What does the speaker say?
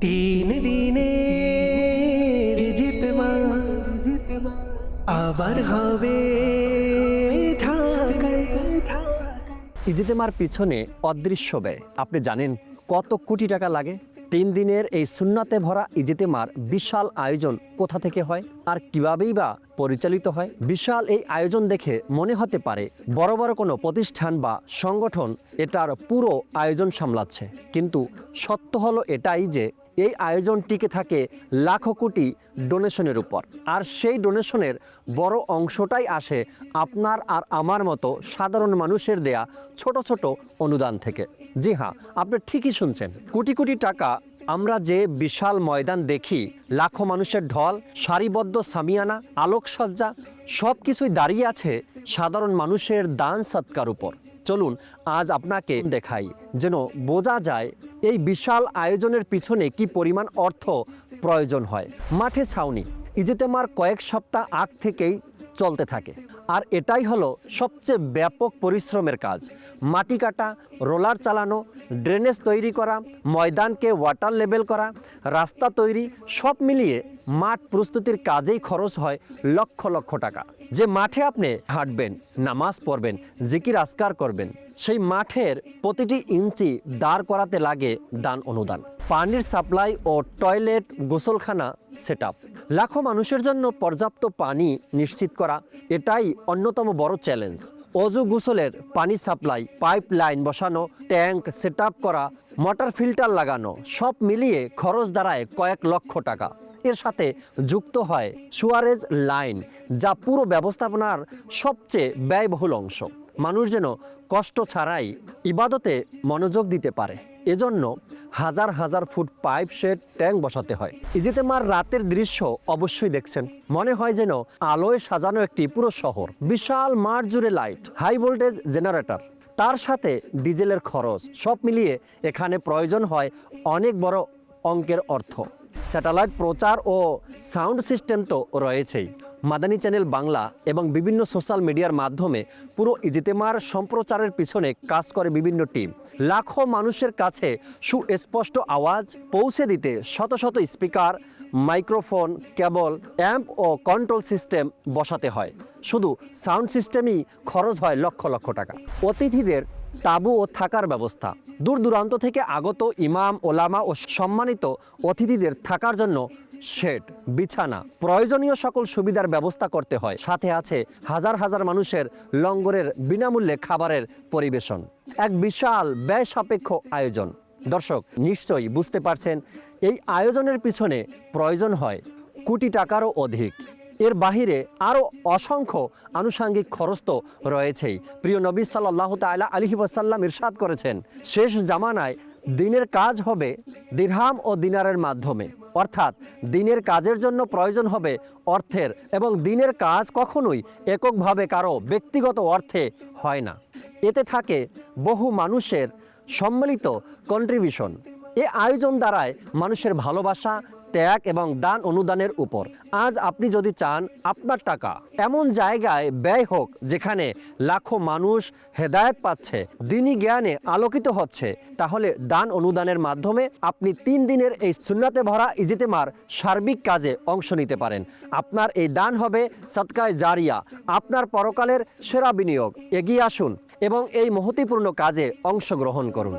তিন দিনে আবার হবে ইজিতেমার পিছনে অদৃশ্য ব্যয়। আপনি জানেন কত কোটি টাকা লাগে? তিন দিনের এই সুন্নাতে ভরা ইজিতেমার বিশাল আয়োজন কোথা থেকে হয়? আর কিভাবেই বা পরিচালিত হয়? বিশাল এই আয়োজন দেখে মনে হতে পারে বড় বড় কোনো প্রতিষ্ঠান বা সংগঠন এটার পুরো আয়োজন সামলাচ্ছে। কিন্তু সত্য হলো এটাই যে এই আয়োজন টিকে থাকে লাখো কোটি ডোনেশনের উপর। আর সেই ডোনেশনের বড় অংশটাই আসে আপনার আর আমার মতো সাধারণ মানুষের দেয়া ছোট ছোট অনুদান থেকে। জি হ্যাঁ আপনি ঠিকই শুনছেন। কোটি কোটি টাকা আমরা যে বিশাল ময়দান দেখি, লাখো মানুষের ঢল, সারিবদ্ধ সামিয়ানা, আলোকসজ্জা সব কিছুই দাঁড়িয়ে আছে সাধারণ মানুষের দান সৎকার উপর। চলুন আজ আপনাকে দেখাই যেন বোঝা যায় এই বিশাল আয়োজনের পিছনে কি পরিমাণ অর্থ প্রয়োজন হয়। মাঠে ছাউনি, ইজেতেমার কয়েক সপ্তাহ আগ থেকেই চলতে থাকে। আর এটাই হলো সবচেয়ে ব্যাপক পরিশ্রমের কাজ। মাটি কাটা, রোলার চালানো, ড্রেনেজ তৈরি করা, ময়দানকে ওয়াটার লেভেল করা, রাস্তা তৈরি, সব মিলিয়ে মাঠ প্রস্তুতির কাজেই খরচ হয় লক্ষ লক্ষ টাকা। যে মাঠে আপনি হাঁটবেন, নামাজ পড়বেন, জিকির আসকার করবেন, সেই মাঠের প্রতিটি ইঞ্চি দাঁড় করাতে লাগে দান অনুদান। পানির সাপ্লাই ও টয়লেট গোসলখানা সেট লাখো মানুষের জন্য পর্যাপ্ত পানি নিশ্চিত করা, এটাই অন্যতম বড় চ্যালেঞ্জ। অজু গোসলের পানি সাপ্লাই পাইপ লাইন বসানো, ট্যাঙ্ক সেট করা, মোটর ফিল্টার লাগানো, সব মিলিয়ে খরচ দাঁড়ায় কয়েক লক্ষ টাকা। এর সাথে যুক্ত হয় সুয়ারেজ লাইন, যা পুরো ব্যবস্থাপনার সবচেয়ে ব্যয়বহুল অংশ। মানুষ যেন কষ্ট ছাড়াই ইবাদতে মনোযোগ দিতে পারে। এজন্য হাজার হাজার ফুট পাইপ শেড ট্যাঙ্ক বসাতে হয়। ইজিতেমার রাতের দৃশ্য অবশ্যই দেখছেন। মনে হয় যেন আলোয় সাজানো একটি পুরো শহর। বিশাল মাঠ জুড়ে লাইট হাই ভোল্টেজ জেনারেটর তার সাথে ডিজেলের খরচ, সব মিলিয়ে এখানে প্রয়োজন হয় অনেক বড় অঙ্কের অর্থ। স্যাটেলাইট প্রচার ও সাউন্ড সিস্টেম তো রয়েছেই। মাদানী চ্যানেল বাংলা এবং বিভিন্ন সোশ্যাল মিডিয়ার মাধ্যমে পুরো ইজিতেমার সম্প্রচারের পিছনে কাজ করে বিভিন্ন টিম। লাখো মানুষের কাছে সুস্পষ্ট আওয়াজ পৌঁছে দিতে শত শত স্পিকার, মাইক্রোফোন, কেবল, অ্যাম্প ও কন্ট্রোল সিস্টেম বসাতে হয়। শুধু সাউন্ড সিস্টেমই খরচ হয় লক্ষ লক্ষ টাকা। অতিথিদের তাবু ও থাকার ব্যবস্থা। দূর দূরান্ত থেকে আগত ইমাম, ওলামা ও সম্মানিত অতিথিদের থাকার জন্য শেড, বিছানা, প্রয়োজনীয় সকল সুবিধার ব্যবস্থা করতে হয়। সাথে আছে হাজার হাজার মানুষের লঙ্গরের বিনামূল্যে খাবারের পরিবেশন। এক বিশাল ব্যয় সাপেক্ষ আয়োজন। দর্শক, নিশ্চয়ই বুঝতে পারছেন, এই আয়োজনের পিছনে প্রয়োজন হয় কোটি টাকারও অধিক। এর বাহিরে আরও অসংখ্য আনুষাঙ্গিক খরচ তো রয়েছেই। প্রিয় নবী সাল্লাহ তালা আলহি ওয়াসাল্লাম ইরশাদ করেছেন, শেষ জামানায় দিনের কাজ হবে দিরহাম ও দিনারের মাধ্যমে। অর্থাৎ দিনের কাজের জন্য প্রয়োজন হবে অর্থের এবং দিনের কাজ কখনোই এককভাবে কারও ব্যক্তিগত অর্থে হয় না। এতে থাকে বহু মানুষের সম্মিলিত কন্ট্রিবিউশন এ আয়োজন দ্বারায় মানুষের ভালোবাসা ত্যাগ এবং দান অনুদানের উপর। আজ আপনি যদি চান আপনার টাকা, এমন জায়গায় ব্যয় হোক যেখানে লাখো মানুষ হেদায়েত পাচ্ছে, দিনী জ্ঞানে আলোকিত হচ্ছে, তাহলে দান অনুদানের মাধ্যমে আপনি তিন দিনের এই সুন্নাতে ভরা ইজিতেমার সার্বিক কাজে অংশ নিতে পারেন। আপনার এই দান হবে সৎকায় জারিয়া। আপনার পরকালের সেরা বিনিয়োগ। এগিয়ে আসুন এবং এই মহতিপূর্ণ কাজে অংশগ্রহণ করুন।